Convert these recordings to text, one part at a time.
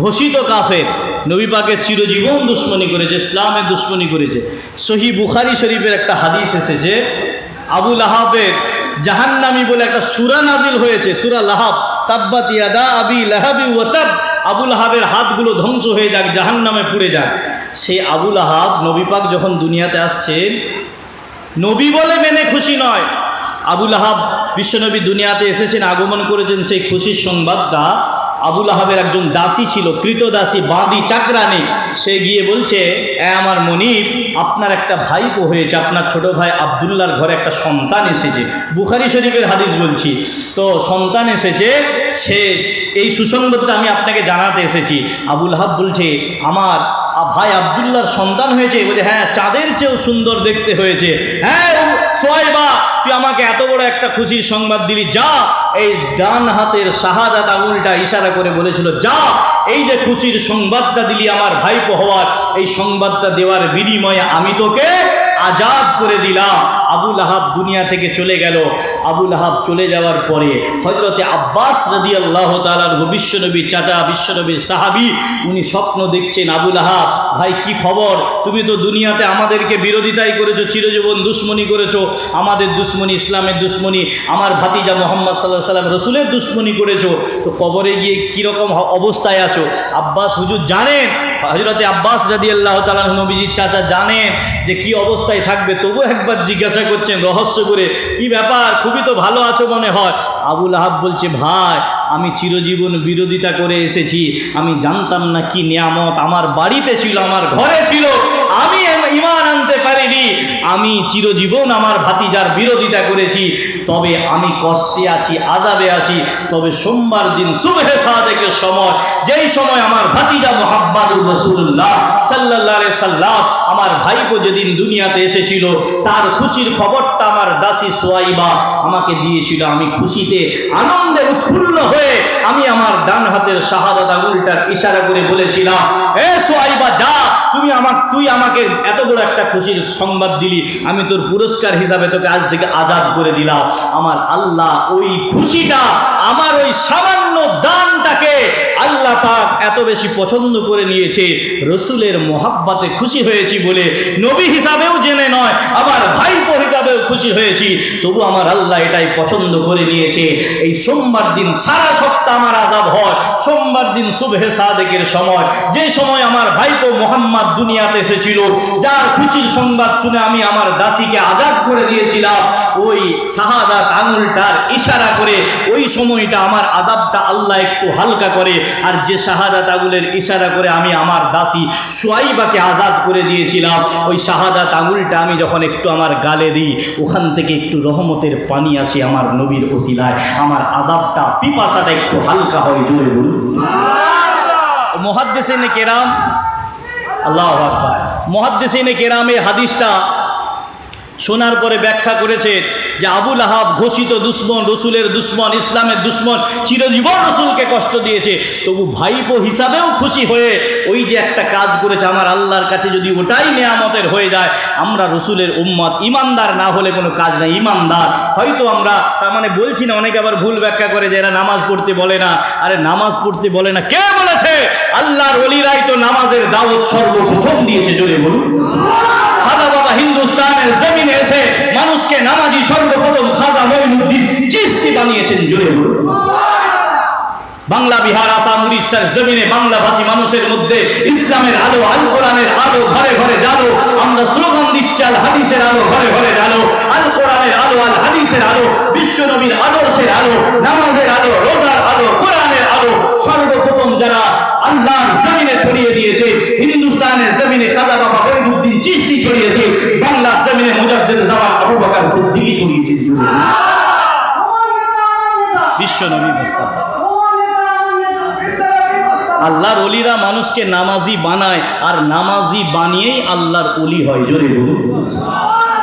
ঘোষিত কাফের। নবী পাকের চিরজীবন দুশ্মনী করেছে, ইসলামের দুশ্মনী করেছে। সহি বুখারি শরীফের একটা হাদিস এসেছে আবুল আহাবের জাহান্নামি বলে একটা সুরা নাজিল হয়েছে, সুরা লাহাব, তাব্বাত ইয়াদা আবি লাহাবি ওয়াতাব আবুল আহাবের হাতগুলো ধ্বংস হয়ে যাক, জাহান্নামে পুড়ে যাক। সেই আবুল আহাব নবী পাক যখন দুনিয়াতে আসছেন নবী বলে মেনে খুশি নয়। আবুল আহাব বিশ্বনবী দুনিয়াতে এসেছেন, আগমন করেছেন, সেই খুশির সংবাদটা আবুল আহাবের একজন দাসী ছিল কৃতদাসী বাঁদি চাকরানি, সে গিয়ে বলছে, এ আমার মনিব, আপনার একটা ভাই ভাইপো হয়েছে, আপনার ছোট ভাই আবদুল্লার ঘরে একটা সন্তান এসেছে। বুখারি শরীফের হাদিস বলছি। তো সন্তান এসেছে, সে এই সুসংবাদটা আমি আপনাকে জানাতে এসেছি। আবুল আহাব বলছে, আমার ভাই আবদুল্লার সন্তান হয়েছে। বলছে হ্যাঁ চাঁদের চেয়েও সুন্দর দেখতে হয়েছে। হ্যাঁ সোয়াইবা তুই আমাকে এত বড় একটা খুশির সংবাদ দিলি, যা। এই ডান হাতের শাহাদাত আঙুলটা ইশারা করে বলেছিল, যা। এই যে খুশির সংবাদটা দিলি আমার ভাইপো হওয়ার, এই সংবাদটা দেওয়ার বিনিময়ে আমি তোকে আজাদ করে দিলাম আবুল আহাব দুনিয়া থেকে চলে গেল। আবুল আহাব চলে যাওয়ার পরে হজরতে আব্বাস রদি আল্লাহ তালার বিশ্বনবীর চাচা, বিশ্বনবীর সাহাবি, উনি স্বপ্ন দেখছেন আবুল আহাব ভাই, কি খবর? তুমি তো দুনিয়াতে আমাদেরকে বিরোধিতাই করেছ, চিরজীবন দুশ্মনী করেছ। আমাদের দুশ্মনী, ইসলামের দুশ্মনী, আমার ভাতিজা মোহাম্মদ সাল্লাহ সাল্লাম রসুলের দুশ্মনী করেছ। তো কবরে গিয়ে কীরকম অবস্থায় আছো? আব্বাস, হুজুর, জানেন হজরতে আব্বাস রাদি আল্লাহ তালা নবীজির চাচা জানেন যে কি অবস্থায় থাকবে, তবু একবার জিজ্ঞাসা করছেন রহস্য করে কি ব্যাপার? খুবই তো ভালো আছো মনে হয়। আবুল আহাব বলছে, ভাই, আমি চিরজীবন বিরোধিতা করে এসেছি। আমি জানতাম না কি নিয়ামত আমার বাড়িতে ছিল, আমার ঘরে ছিল আমি এম- ইমান আনতে পারিনি আমি চিরজীবন আমার ভাতিজার বিরোধিতা করেছি, তবে আমি কষ্টে আছি, আজাবে আছি, তবে সোমবার দিন সুবহে সাদেকের সময়, যেই সময় আমার ভাতিজা মোহাম্মদুর রসুল্লাহ সাল্লাহ সাল্লাম আমার ভাইপো যেদিন দুনিয়াতে এসেছিল, তার খুশির খবরটা আমার দাসী সোয়াইবা আমাকে দিয়েছিল, আমি খুশিতে, আনন্দে উৎফুল্ল হয়ে আমি আমার ডান হাতের শাহাদাত আঙুলটার ইশারা করে বলেছিলাম, এ সোয়াইবা, যা তুমি আমার তুই আমাকে এত বড় একটা খুশির সংবাদ দিলি, আমি তোর পুরস্কার হিসাবে তোকে আজ থেকে আজাদ করে দিলাম। আমার আল্লাহ ওই খুশিটা, আমার ওই সামান্য দানটাকে আল্লাহ পাক এত বেশি পছন্দ করে নিয়েছে, রসুলের মোহাব্বাতে খুশি হয়েছি বলে নবী হিসাবেও জেনে নয়, আবার ভাইপো হিসাবেও খুশি হয়েছি। তবু আমার আল্লাহ এটাই পছন্দ করে নিয়েছে, এই সোমবার দিন সারা সপ্তাহ আমার আজাব হয়, সোমবার দিন শুভে সাদেকের সময়। যে সময় আমার ভাইপো মোহাম্মদ দুনিয়াতে এসেছিল, যার খুশির সংবাদ শুনে আমি আমার দাসীকে আজাদ করে দিয়েছিলাম, ওই শাহাদাত আঙুলটার ইশারা করে ওই সময়টা আমার আজাবটা আল্লাহ একটু হালকা করে আর যে শাহাদাত আঙুলের ইশারা করে আমি আমার দাসী সোয়াইবাকে আজাদ করে দিয়েছিলাম ওই শাহাদাত আঙুলটা আমি যখন একটু আমার গালে দিই ওখান থেকে একটু রহমতের পানি আসে আমার নবীর ওসিলায়। আমার আজাবটা পিপাসাটা একটু হালকা হয় জোরে বলুন। মহাদ্দেশে কেরাম আল্লাহ আকবার। মহাদ্দেশিনে কেরামে হাদিসটা শোনার পরে ব্যাখ্যা করেছে যে আবুল আহাব ঘোষিত দুশ্মন, রসুলের দুশ্মন, ইসলামের দুশ্মন চিরজীবন রসুলকে কষ্ট দিয়েছে। তবু ভাইপো হিসাবেও খুশি হয়ে ওই যে একটা কাজ করেছে, আমার আল্লাহর কাছে যদি ওটাই নেয়ামতের হয়ে যায়, আমরা রসুলের উম্মত ইমানদার না হলে কোনো কাজ নাই, ইমানদার। হয়তো আমরা, তার মানে বলছি না, অনেকে আবার ভুল ব্যাখ্যা করে যে এরা নামাজ পড়তে বলে না। আরে নামাজ পড়তে বলে না, কে বলেছে? আল্লাহর অলিরাই তো নামাজের দাওয়াত সর্বপ্রথম দিয়েছে, জোরে বলুন। বাবা হিন্দুস্তানের জমিনে এসে মানুষকে নামাজি সর্বপ্রথম খাজা মঈনুদ্দিন চিস্তি বানিয়েছেন, জোরে বাংলা, বিহার, আসাম, উড়িষ্যার জমিনে বাংলাভাষী মানুষের মধ্যে ইসলামের আলো, আল কোরআনের আলো ঘরে ঘরে জালো আমরা স্লোগান দিচ্ছি, আল হাদিসের আলো ঘরে ঘরে জালো আল কোরআনের আলো, আল হাদিসের আলো, বিশ্ব নবীর আদর্শের আলো। বিশ্ব নবী মোস্তফা আল্লাহর অলিরা মানুষকে নামাজি বানায়, আর নামাজি বানিয়েই আল্লাহর অলি হয়। জোরে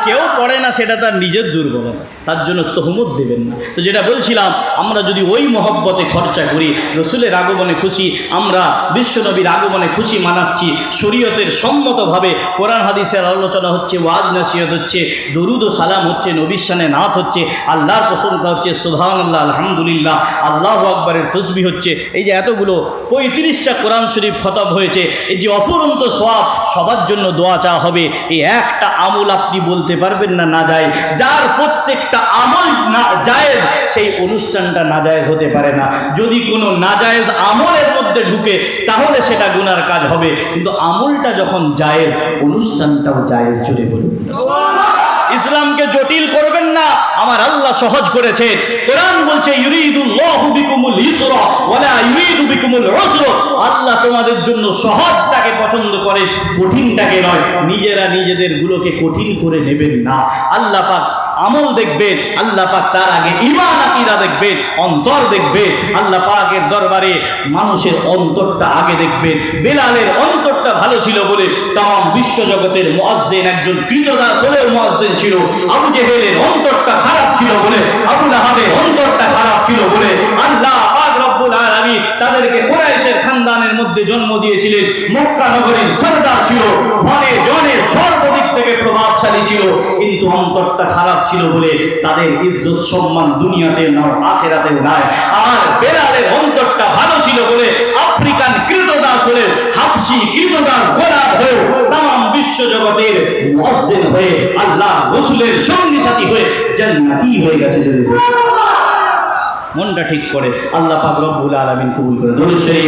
কেউ পড়ে না, সেটা তার নিজের দুর্বলতা। তার জন্য তহমত দেবেন না। তো যেটা বলছিলাম, আমরা যদি ওই মহব্বতে খরচা করি, রসুলের আগমনে খুশি, আমরা বিশ্বনবীর আগমনে খুশি মানাচ্ছি, শরীয়তের সম্মতভাবে কোরআন হাদিসের আলোচনা হচ্ছে, ওয়াজ নাসিয়ত হচ্ছে, দরুদ ও সালাম হচ্ছে নবিসানে নাথ হচ্ছে, আল্লাহর প্রশংসা হচ্ছে সুবহান আল্লাহ আলহামদুলিল্লাহ, আল্লাহ আকবরের তসবি হচ্ছে। এই যে এতগুলো পঁয়ত্রিশটা কোরআন শরীফ খতব হয়েছে, এই যে অফুরন্ত সব সবার জন্য দোয়া চাওয়া হবে। এই একটা আমল আপনি বলতে পারবেন না না যায়। যার প্রত্যেকটা আমল না জায়েজ, সেই অনুষ্ঠানটা নাজায়েজ হতে পারে না। যদি কোনো নাজায়েজ আমলের মধ্যে ঢুকে, তাহলে সেটা গুনার কাজ হবে। কিন্তু আমলটা যখন জায়েজ, অনুষ্ঠানটাও জায়েজ জুড়ে বলুন। ইসলামকে জটিল করবেন না, আমার আল্লাহ সহজ করেছে। কোরআন বলছে, ইউরিদুল্লাহু আল্লাহ তোমাদের জন্য সহজটাকে পছন্দ করে, কঠিনটাকে নয়। নিজেরা নিজেদের গুলোকে কঠিন করে নেবেন না। আল্লাহ পাক আমল দেখবেন, আল্লাহ পাক তার আগে ইমান দেখবেন, অন্তর দেখবেন। আল্লাহ পাকের দরবারে মানুষের অন্তরটা আগে দেখবেন। বেলালের অন্তরটা ভালো ছিল বলে তাম বিশ্বজগতের মুয়াজ্জিন একজন কৃতদাস হলেও মুয়াজ্জিন ছিল। আবু জেহেলের অন্তরটা খারাপ ছিল বলে, আবু লাহাবের অন্তরটা খারাপ ছিল বলে, আল্লাহ পাক রব্বুল আলামিন তাদেরকে কুরাইশের খানদানের মধ্যে জন্ম দিয়েছিলেন। মক্কা নগরীর সরদার ছিল ধনে জনে সর্বদিক থেকে প্রভাবশালী ছিল, কিন্তু অন্তরটা খারাপ ছিল বলে তাদের ইজ্জত সম্মান দুনিয়াতে নয় আখেরাতেও নাই। আর বেলালের অন্তরটা ভালো ছিল বলে আফ্রিকান কৃতদাস হলে হাফসি কৃতদাস গোলাপ হয়ে তাম বিশ্ব জগতের মুয়াজ্জিন হয়ে আল্লাহ রসুলের সঙ্গী সাথী হয়ে জান্নাতি হয়ে গেছে। যদি মনটা ঠিক করে। আল্লাহ পাক রব্বুল আলামিন কবুল করে। শরীফ